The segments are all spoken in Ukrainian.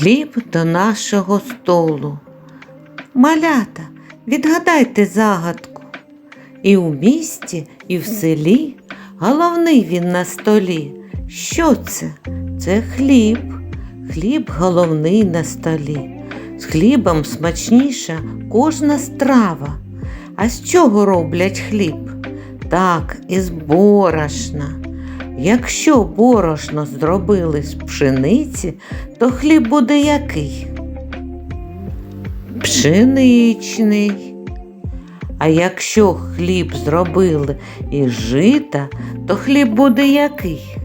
хліб до нашого столу. Малята, відгадайте загадку. І у місті, і в селі головний він на столі. Що це? Це хліб. Хліб головний на столі. З хлібом смачніша кожна страва. А з чого роблять хліб? Так, із борошна. Якщо борошно зробили з пшениці, то хліб буде який? Пшеничний. А якщо хліб зробили із жита, то хліб буде який?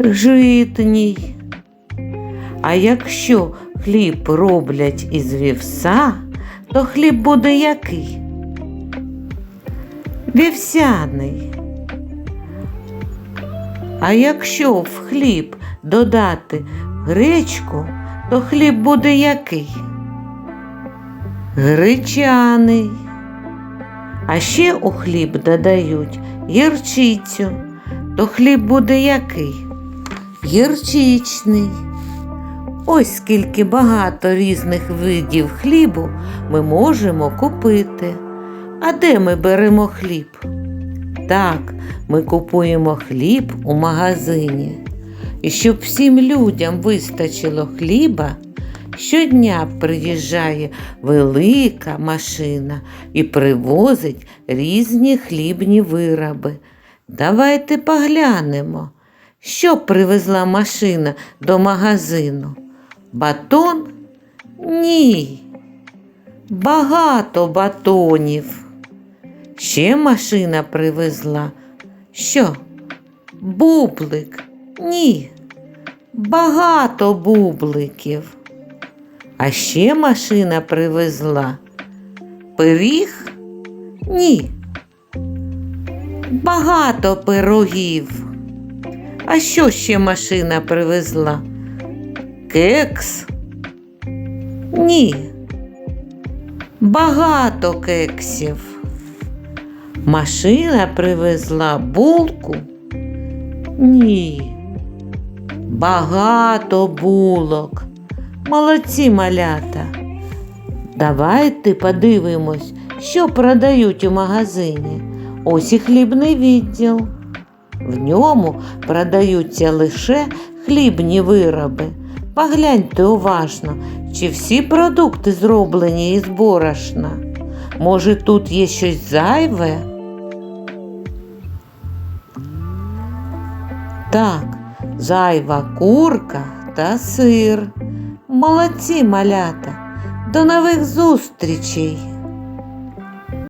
Житній. А якщо хліб роблять із вівса, то хліб буде який? Вівсяний. А якщо в хліб додати гречку, то хліб буде який? Гречаний. А ще у хліб додають гірчицю, то хліб буде який? Гірчичний. Ось скільки багато різних видів хлібу ми можемо купити. А де ми беремо хліб? Так, ми купуємо хліб у магазині. І щоб всім людям вистачило хліба, щодня приїжджає велика машина і привозить різні хлібні вироби. Давайте поглянемо, що привезла машина до магазину. Батон? Ні. Багато батонів. Ще машина привезла. Що? Бублик? Ні. Багато бубликів. А ще машина привезла. Пиріг? Ні. Багато пирогів. А що ще машина привезла? Кекс? Ні. Багато кексів. Машина привезла булку? Ні. Багато булок. Молодці малята. Давайте подивимось, що продають у магазині. Ось і хлібний відділ. В ньому продаються лише хлібні вироби. Погляньте уважно, чи всі продукти зроблені із борошна. Може, тут є щось зайве? Так, зайва курка та сир. Молодці малята. До нових зустрічей!